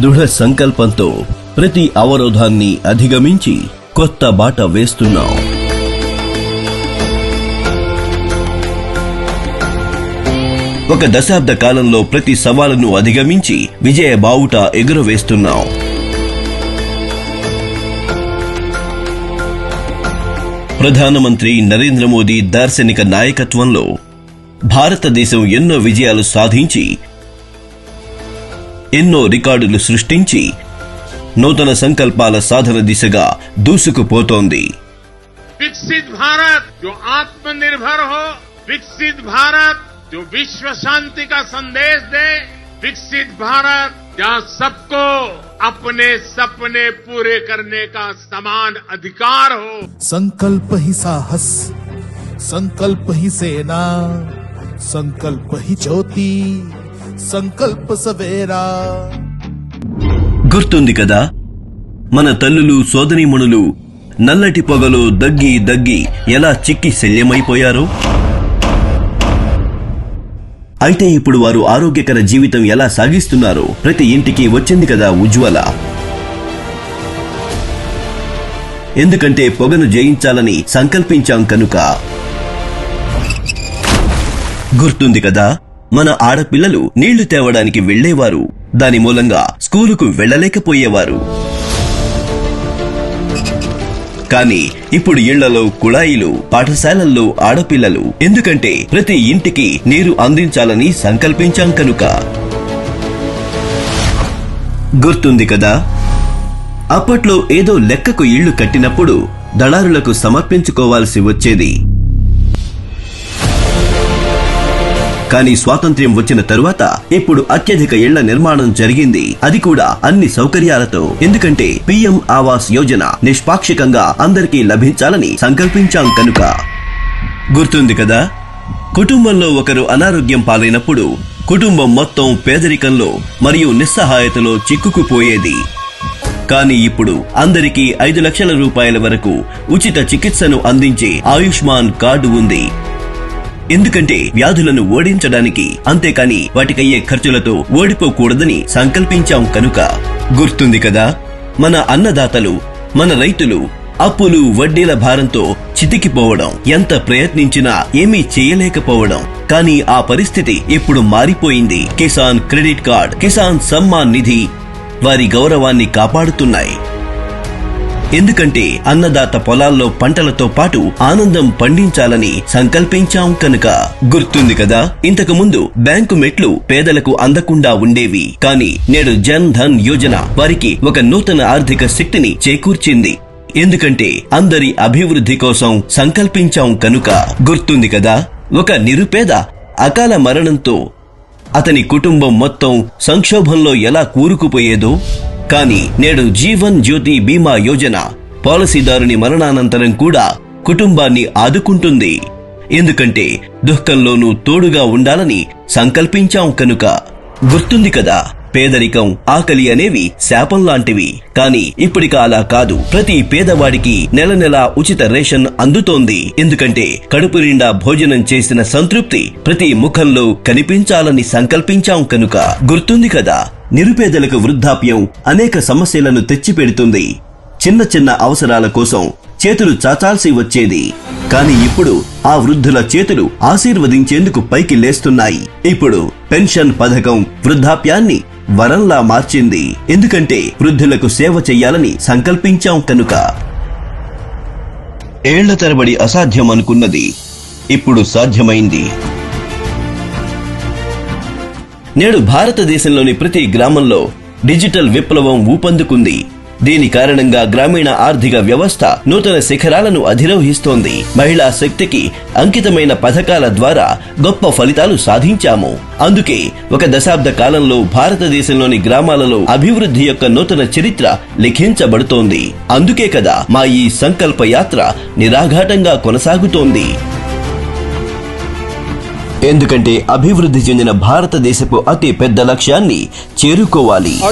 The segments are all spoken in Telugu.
దృఢ సంకల్పంతో ప్రతి అవరోధాన్ని అధిగమించి కొత్త బాట వేస్తున్నాం. ఒక దశాబ్ద కాలంలో ప్రతి సవాలును అధిగమించి విజయ బావుట ఎగురవేస్తున్నాం. ప్రధానమంత్రి నరేంద్ర మోదీ దార్శనిక నాయకత్వంలో భారతదేశం ఎన్నో విజయాలు సాధించి ఎన్నో రికార్డులు సృష్టించి నూతన సంకల్పాల సాధన దిశగా దూసుకుపోతోంది विकसित भारत जो आत्मनिर्भर हो विकसित भारत जो विश्व शांति का संदेश दे विकसित भारत जहां सबको अपने सपने पूरे करने का समान अधिकार हो संकल्प ही साहस संकल्प ही सेना संकल्प ही ज्योति సంకల్ప సవేరా. గుర్తుంది కదా? మన తల్లులు సోదరీమణులు నల్లటి పొగలో దగ్గి దగ్గి ఎలా చిక్కి శల్యమైపోయారో? అయితే ఇప్పుడు వారు ఆరోగ్యకర జీవితం ఎలా సాగిస్తున్నారు ప్రతి ఇంటికి వచ్చింది కదా ఉజ్వల. ఎందుకంటే పొగను జయించాలని సంకల్పించాం కనుక. గుర్తుంది కదా? మన ఆడపిల్లలు నీళ్ళు తేవడానికి వెళ్ళేవారు దాని మూలంగా స్కూలుకు వెళ్ళలేకపోయేవారు కానీ ఇప్పుడు ఇళ్ళలో కుళాయిలు పాఠశాలల్లో ఆడపిల్లలు. ఎందుకంటే ప్రతి ఇంటికి నీరు అందించాలని సంకల్పించాం కనుక. గుర్తుంది కదా? అప్పట్లో ఏదో లెక్కకు ఇళ్ళు కట్టినప్పుడు దళారులకు సమర్పించుకోవాల్సి వచ్చేది. కానీ స్వాతంత్ర్యం వచ్చిన తరువాత ఇప్పుడు అత్యధిక ఇళ్ళ నిర్మాణం జరిగింది. అది కూడా అన్ని సౌకర్యాలతో. ఎందుకంటే పిఎం ఆవాస్ యోజన నిష్పాక్షికంగా అందరికీ లభించాలని సంకల్పించాం కనుక. గుర్తుంది కదా? కుటుంబంలో ఒకరు అనారోగ్యం పాలైనప్పుడు కుటుంబం మొత్తం పేదరికంలో మరియు నిస్సహాయతలో చిక్కుకుపోయేది. కానీ ఇప్పుడు అందరికీ ఐదు లక్షల రూపాయల వరకు ఉచిత చికిత్సను అందించే ఆయుష్మాన్ కార్డు ఉంది. ఎందుకంటే వ్యాధులను ఓడించడానికి అంతేకాని వాటికయ్యే ఖర్చులతో ఓడిపోకూడదని సంకల్పించాం కనుక. గుర్తుంది కదా? మన అన్నదాతలు మన రైతులు అప్పులు వడ్డీల భారంతో చితికిపోవడం. ఎంత ప్రయత్నించినా ఏమీ చేయలేకపోవడం. కానీ ఆ పరిస్థితి ఇప్పుడు మారిపోయింది. కిసాన్ క్రెడిట్ కార్డ్ కిసాన్ సమ్మాన్ నిధి వారి గౌరవాన్ని కాపాడుతున్నాయి. ఎందుకంటే అన్నదాత పొలాల్లో పంటలతో పాటు ఆనందం పండించాలని సంకల్పించాం కనుక. గుర్తుంది కదా? ఇంతకు ముందు బ్యాంకు మెట్లు పేదలకు అందకుండా ఉండేవి. కానీ నేడు జన్ ధన్ యోజన వారికి ఒక నూతన ఆర్థిక శక్తిని చేకూర్చింది. ఎందుకంటే అందరి అభివృద్ధి కోసం సంకల్పించాం కనుక. గుర్తుంది కదా? ఒక నిరుపేద అకాల మరణంతో అతని కుటుంబం మొత్తం సంక్షోభంలో ఎలా కూరుకుపోయేదో? కానీ నేడు జీవన్ జ్యోతి బీమా యోజన పాలసీదారుని మరణానంతరం కూడా కుటుంబాన్ని ఆదుకుంటుంది. ఎందుకంటే దుఃఖంలోనూ తోడుగా ఉండాలని సంకల్పించాం కనుక. గుర్తుంది కదా పేదరికం ఆకలి అనేవి శాపం లాంటివి. కానీ ఇప్పటిక అలా కాదు ప్రతి పేదవాడికి నెల నెల ఉచిత రేషన్ అందుతోంది. ఎందుకంటే కడుపు నిండా భోజనం చేసిన సంతృప్తి ప్రతి ముఖంలో కనిపించాలని సంకల్పించాం కనుక. గుర్తుంది కదా నిరుపేదలకు వృద్ధాప్యం అనేక సమస్యలను తెచ్చిపెడుతుంది. చిన్న చిన్న అవసరాల కోసం చేతులు చాచాల్సి వచ్చేది. కానీ ఇప్పుడు ఆ వృద్ధుల చేతులు ఆశీర్వదించేందుకు పైకి లేస్తున్నాయి. ఇప్పుడు పెన్షన్ పథకం వృద్ధాప్యాన్ని వరంలా మార్చింది. ఎందుకంటే వృద్ధులకు సేవ చెయ్యాలని సంకల్పించాం కనుక. ఏళ్ళ తరబడి అసాధ్యం అనుకున్నది ఇప్పుడు సాధ్యమైంది. నేడు భారతదేశంలోని ప్రతి గ్రామంలో డిజిటల్ విప్లవం ఊపందుకుంది. దీని కారణంగా గ్రామీణ ఆర్థిక వ్యవస్థ నూతన శిఖరాలను అధిరోహిస్తోంది. మహిళా శక్తికి అంకితమైన పథకాల ద్వారా గొప్ప ఫలితాలు సాధించాము. అందుకే ఒక దశాబ్ద కాలంలో భారతదేశంలోని గ్రామాలలో అభివృద్ధి యొక్క నూతన చరిత్ర లిఖించబడుతోంది. అందుకే కదా మా ఈ సంకల్ప యాత్ర నిరాఘాటంగా కొనసాగుతోంది. ఎందుకంటే అభివృద్ధి చెందిన భారతదేశపు అతి పెద్ద లక్ష్యాన్ని చేరుకోవాలి.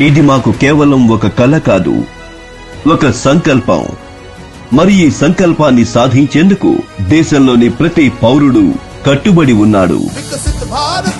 ఇది మాకు కేవలం ఒక కల కాదు ఒక సంకల్పం. మరి ఈ సంకల్పాన్ని సాధించేందుకు దేశంలోని ప్రతి పౌరుడు కట్టుబడి ఉన్నాడు. వికసిత్ భారత్